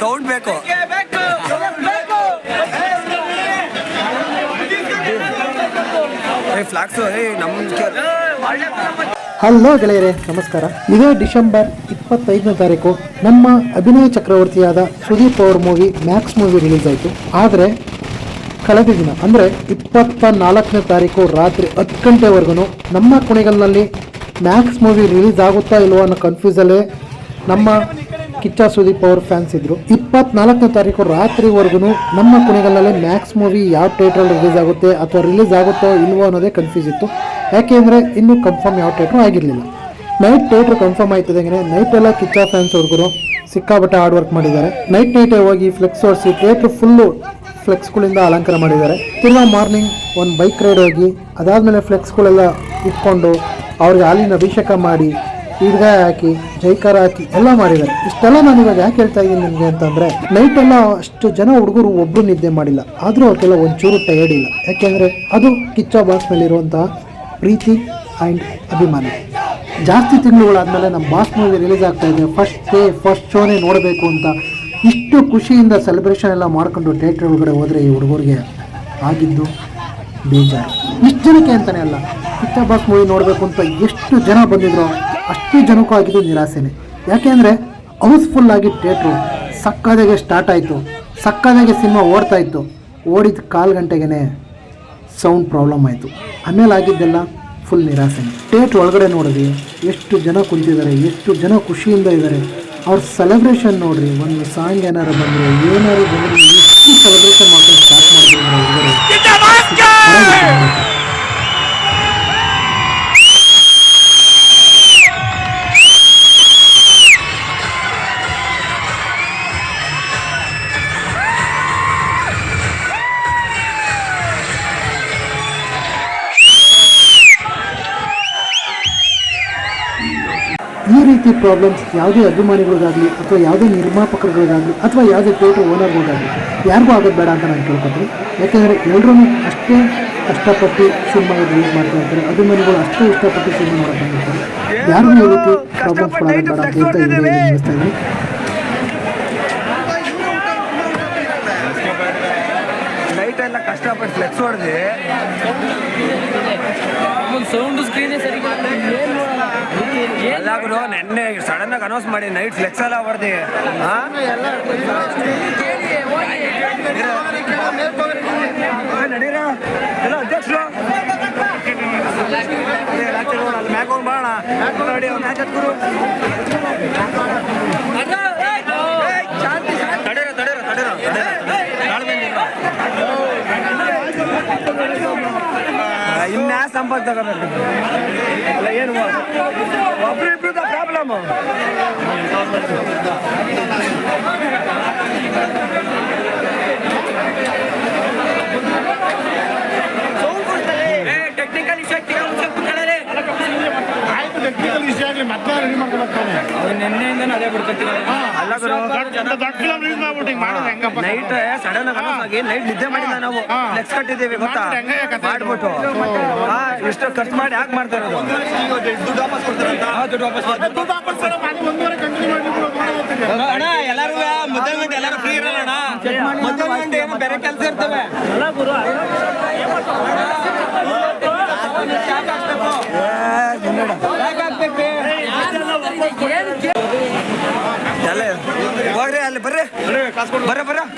Sound ಬೇಕು. Hello ಗೆಳೆಯರೆ, ನಮಸ್ಕಾರ. ಇದೇ ಡಿಸೆಂಬರ್ ಇಪ್ಪತ್ತೈದನೇ ತಾರೀಕು ನಮ್ಮ ಅಭಿನಯ ಚಕ್ರವರ್ತಿಯಾದ ಸುದೀಪ್ ಅವ್ರ ಮೂವಿ ಮ್ಯಾಕ್ಸ್ ಮೂವಿ ರಿಲೀಸ್ ಆಯಿತು. ಆದರೆ, ಕಳೆದ ದಿನ, ಅಂದರೆ ಇಪ್ಪತ್ತ ನಾಲ್ಕನೇ ತಾರೀಕು ರಾತ್ರಿ ಹತ್ತು ಗಂಟೆವರೆಗೂ ನಮ್ಮ ಕುಣಿಗಲ್ನಲ್ಲಿ ಮ್ಯಾಕ್ಸ್ ಮೂವಿ ರಿಲೀಸ್ ಆಗುತ್ತಾ ಇಲ್ವೋ ಅನ್ನೋ ಕನ್ಫ್ಯೂಸಲ್ಲೇ ನಮ್ಮ ಕಿಚ್ಚ ಸುದೀಪ್ ಅವ್ರ ಫ್ಯಾನ್ಸ್ ಇದ್ರು. ಇಪ್ಪತ್ನಾಲ್ಕನೇ ತಾರೀಕು ರಾತ್ರಿವರೆಗೂ ನಮ್ಮ ಕುಣಿಗಲ್ನಲ್ಲಿ ಮ್ಯಾಕ್ಸ್ ಮೂವಿ ಯಾವ ಥಿಯೇಟ್ರಲ್ಲಿ ರಿಲೀಸ್ ಆಗುತ್ತೆ ಅಥವಾ ರಿಲೀಸ್ ಆಗುತ್ತೋ ಇಲ್ವೋ ಅನ್ನೋದೇ ಕನ್ಫ್ಯೂಸ್ ಇತ್ತು. ಯಾಕೆಂದರೆ ಇನ್ನೂ ಕನ್ಫರ್ಮ್ ಯಾವ ಥಿಯೇಟ್ರು ಆಗಿರಲಿಲ್ಲ. ನೈಟ್ ಥಿಯೇಟ್ರ್ ಕನ್ಫರ್ಮ್ ಆಯ್ತದಂಗೆ ನೈಟ್ ಎಲ್ಲ ಕಿಚ್ಚ ಫ್ಯಾನ್ಸ್ ಹುಡುಗರು ಸಿಕ್ಕಾಪಟ್ಟೆ ಹಾರ್ಡ್ ವರ್ಕ್ ಮಾಡಿದ್ದಾರೆ. ನೈಟ್ ನೈಟೇ ಹೋಗಿ ಫ್ಲೆಕ್ಸ್ ಓಡಿಸಿ ಥಿಯೇಟ್ರ್ ಫುಲ್ಲು ಫ್ಲೆಕ್ಸ್ಗಳಿಂದ ಅಲಂಕಾರ ಮಾಡಿದ್ದಾರೆ. ತಿರ್ಗಾ ಮಾರ್ನಿಂಗ್ ಒಂದು ಬೈಕ್ ರೈಡ್ ಹೋಗಿ ಅದಾದಮೇಲೆ ಫ್ಲೆಕ್ಸ್ಗಳೆಲ್ಲ ಇಟ್ಕೊಂಡು ಅವ್ರಿಗೆ ಹಾಲಿನ ಅಭಿಷೇಕ ಮಾಡಿ ಈಡ್ಗಾಯ ಹಾಕಿ, ಜೈಕಾರ ಹಾಕಿ ಎಲ್ಲ ಮಾಡಿದ್ದಾರೆ. ಇಷ್ಟೆಲ್ಲ ನಾನು ಇವಾಗ ಯಾಕೆ ಹೇಳ್ತಾ ಇದ್ದೀನಿ ನಿಮಗೆ ಅಂತಂದರೆ ನೈಟ್ ಎಲ್ಲ ಅಷ್ಟು ಜನ ಹುಡುಗರು ಒಬ್ಬರು ನಿದ್ದೆ ಮಾಡಿಲ್ಲ. ಆದರೂ ಅವ್ರಿಗೆಲ್ಲ ಒಂಚೂರು ಟಯರ್ಡ್ ಇಲ್ಲ. ಯಾಕೆಂದರೆ ಅದು ಕಿಚ್ಚ ಬಾಕ್ಸ್ ಮೇಲಿರುವಂತಹ ಪ್ರೀತಿ ಆ್ಯಂಡ್ ಅಭಿಮಾನ. ಜಾಸ್ತಿ ತಿಂಗಳುಗಳಾದಮೇಲೆ ನಮ್ಮ ಬಾಸ್ ಮೂವಿ ರಿಲೀಸ್ ಆಗ್ತಾ ಇದೆ. ಫಸ್ಟ್ ಡೇ ಫಸ್ಟ್ ಶೋನೇ ನೋಡಬೇಕು ಅಂತ ಇಷ್ಟು ಖುಷಿಯಿಂದ ಸೆಲೆಬ್ರೇಷನ್ ಎಲ್ಲ ಮಾಡ್ಕೊಂಡು ಥಿಯೇಟ್ರ್ ಒಳಗಡೆ ಹೋದರೆ ಈ ಹುಡುಗರಿಗೆ ಆಗಿದ್ದು ಬೇಜಾರು. ಇಷ್ಟು ಜನಕ್ಕೆ ಅಂತಲೇ ಅಲ್ಲ, ಕಿಚ್ಚ ಬಾಸ್ ಮೂವಿ ನೋಡಬೇಕು ಅಂತ ಎಷ್ಟು ಜನ ಬಂದಿದ್ರು? ಅಷ್ಟು ಜನಕ್ಕೂ ಆಗಿದ್ದು ನಿರಾಸೆನೆ ಯಾಕೆಂದರೆ ಹೌಸ್ಫುಲ್ ಆಗಿ ಥಿಯೇಟ್ರು ಸಕ್ಕದಾಗೆ ಸ್ಟಾರ್ಟ್ ಆಯಿತು. ಸಕ್ಕದಾಗೆ ಸಿನಿಮಾ ಓಡ್ತಾ ಇತ್ತು. ಓಡಿದ ಕಾಲು ಗಂಟೆಗೆ ಸೌಂಡ್ ಪ್ರಾಬ್ಲಮ್ ಆಯಿತು. ಆಮೇಲೆ ಆಗಿದ್ದೆಲ್ಲ ಫುಲ್ ನಿರಾಸೆ ಥಿಯೇಟ್ರ್ ಒಳಗಡೆ ನೋಡಿದ್ವಿ, ಎಷ್ಟು ಜನ ಕುಂತಿದ್ದಾರೆ, ಎಷ್ಟು ಜನ ಖುಷಿಯಿಂದ ಇದ್ದಾರೆ. ಅವ್ರ ಸೆಲೆಬ್ರೇಷನ್ ನೋಡ್ರಿ, ಒಂದು ಸಾಂಗ್ ಏನಾರು ಬಂದರೆ ಏನಾರು ಬಂದರೆ, ಎಷ್ಟು ಸೆಲೆಬ್ರೇಷನ್ ಮಾಡ್ಕೊಂಡು ಸ್ಟಾರ್ಟ್ ಮಾಡ್ತಿದ್ದಾರೆ ರೀತಿ ಪ್ರಾಬ್ಲಮ್ಸ್ ಯಾವುದೇ ಅಭಿಮಾನಿಗಳಿಗಾಗಲಿ ಅಥವಾ ಯಾವುದೇ ನಿರ್ಮಾಪಕರುಗಳಿಗಾಗಲಿ ಅಥವಾ ಯಾವುದೇ ಥಿಯೇಟರ್ ಓನರ್ಗಳಿಗಾಗಲಿ ಯಾರಿಗೂ ಆಗೋದು ಬೇಡ ಅಂತ ನಾನು ಕೇಳ್ಕೊತೀನಿ. ಯಾಕೆಂದರೆ ಎಲ್ಲರೂ ಅಷ್ಟೇ ಕಷ್ಟಪಟ್ಟು ಸಿನಿಮಾ ರಿಲೀಸ್ ಮಾಡ್ತಾ ಇರ್ತಾರೆ. ಅಭಿಮಾನಿಗಳು ಅಷ್ಟೇ ಇಷ್ಟಪಟ್ಟು ಸಿನಿಮಾ ಮಾಡ್ತಾ ಇರ್ತಾರೆ. ಯಾರಿಗೂ ಈ ರೀತಿ ಪ್ರಾಬ್ಲಮ್ಸ್ಗಳಾಗೋದು ಬೇಡ ಅಂತ ಹೇಳ್ತಾ ಇದ್ದೀನಿ ನಿಲ್ಲಿಸ್ತಾ ಇದ್ದೀನಿ. ಎಲ್ಲ ಕಷ್ಟಪಟ್ಟು ಫ್ಲೆಕ್ಸ್ ಹೊಡೆದು ಸೌಂಡ್ ಸ್ಕ್ರೀನ್ ಸರಿ ಗುರು ನೆನ್ನೆ ಸಡನ್ ಆಗಿ ಅನೌನ್ಸ್ ಮಾಡಿ ನೈಟ್ ಫ್ಲೆಕ್ಸ್ ಎಲ್ಲ ಬರ್ದಿ ನಡೀರ? ಎಲ್ಲ ಅಧ್ಯಕ್ಷರು? ಅಲ್ಲಿ ಮ್ಯಾಕ್ ಹೋಗಿ ಬಾಣ ನೋಡಿ, ಅವ್ನು ಮ್ಯಾಚ್ ಹತ್ಕುರು ತಡೀರ ತಡೀರ ತಡೀರ ಇನ್ಯಾ ಸಂಪರ್ಕ ತಗೋಬೇಕು. ಅಲ್ಲ ಏನು ಒಬ್ರು ಪ್ರಾಬ್ಲಮ್ ಅದೇ ಅಲ್ಲ ಗುರು ನೈಟ್ ಸಡನ್ ಆಗಿ ನೈಟ್ ನಿದ್ದೆ ಮಾಡಿಲ್ಲ ನಾವು. ಫ್ಲೆಕ್ಸ್ ಕಟ್ಟಿದ್ದೀವಿ ಗೊತ್ತಾ? ಮಾಡ್ಬಿಟ್ಟು? ಇಷ್ಟು ಖರ್ಚು ಮಾಡಿ ಯಾಕೆ ಮಾಡ್ತಾ ಇರೋದು? ದುಡ್ಡು ವಾಪಸ್ ಕೊಡ್ತಾರಂತ ದುಡ್ಡು ವಾಪಸ್. ಅಣ್ಣ ಎಲ್ಲರೂ ಮಧ್ಯಾಹ್ನ ಗಂಟೆ ಎಲ್ಲರೂ ಫ್ರೀ ಇರಲ್ಲ ಅಣ್ಣ. ಗಂಟೆ ಏನು ಬೇರೆ ಕೆಲಸ ಇರ್ತವೆ. ಎಲ್ಲ बरं बरं